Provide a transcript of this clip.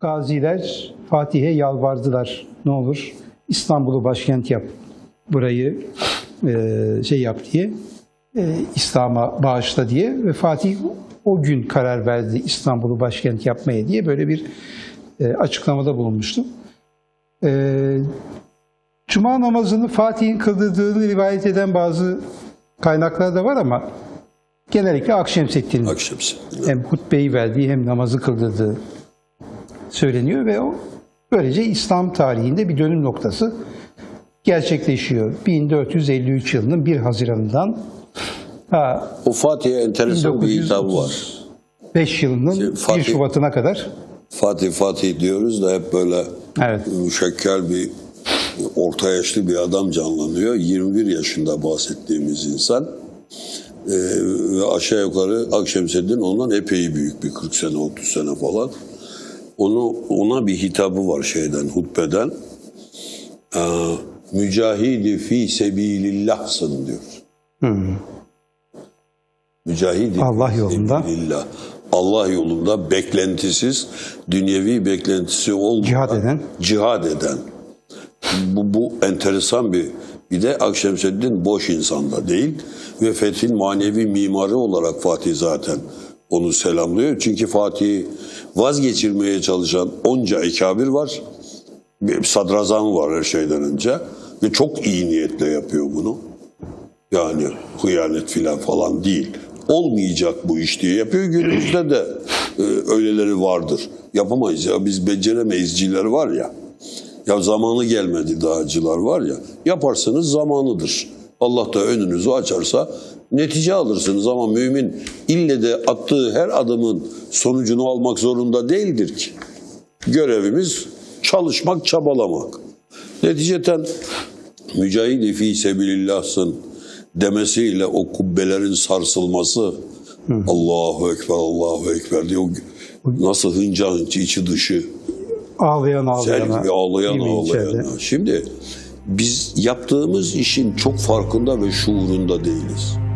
gaziler Fatih'e yalvardılar. Ne olur İstanbul'u başkent yap. Burayı e, şey yap diye. e, İslam'a bağışla diye ve Fatih o gün karar verdi İstanbul'u başkent yapmaya diye böyle bir e, açıklamada bulunmuştu. E, Cuma namazını Fatih'in kıldırdığını rivayet eden bazı kaynaklar da var ama genellikle Akşemseddin'in Akşamsı. hem hutbeyi verdiği hem namazı kıldırdığı söyleniyor ve o böylece İslam tarihinde bir dönüm noktası gerçekleşiyor. 1453 yılının 1 Haziran'dan ha, O Fatih'e enteresan bir hitabı var. 5 yılının Şey, 1 Fatih- Şubat'ına kadar Fatih Fatih diyoruz da hep böyle Evet. müşekkel bir orta yaşlı bir adam canlanıyor. 21 yaşında bahsettiğimiz insan. Ee, ve aşağı yukarı Akşemseddin ondan epey büyük bir 40 sene 30 sene falan. Onu ona bir hitabı var şeyden hutbeden. Ee, mücahidi fi sebilillahsın diyor. Mücahidi Allah yolunda. sebilillah. Allah yolunda beklentisiz, dünyevi beklentisi olmadan Cihad eden. cihad eden. Bu, bu enteresan bir bir de Akşemseddin boş insanda değil ve Fethin manevi mimarı olarak Fatih zaten onu selamlıyor. Çünkü Fatih'i vazgeçirmeye çalışan onca ekabir var. Bir sadrazam var her şeyden önce ve çok iyi niyetle yapıyor bunu. Yani hıyanet filan falan değil. Olmayacak bu iş diye yapıyor. Günümüzde de e, öyleleri vardır. Yapamayız ya biz beceremeyizciler var ya. Ya zamanı gelmedi dağcılar var ya. Yaparsanız zamanıdır. Allah da önünüzü açarsa netice alırsınız ama mümin ille de attığı her adımın sonucunu almak zorunda değildir ki. Görevimiz çalışmak, çabalamak. Neticeten mücahidi fi sebilillahsın demesiyle o kubbelerin sarsılması Allahu Ekber, Allahu Ekber diye o nasıl hınca hınç içi dışı ağlayan Sel ağlayana. gibi ağlayan ağlayana. Şimdi biz yaptığımız işin çok farkında ve şuurunda değiliz.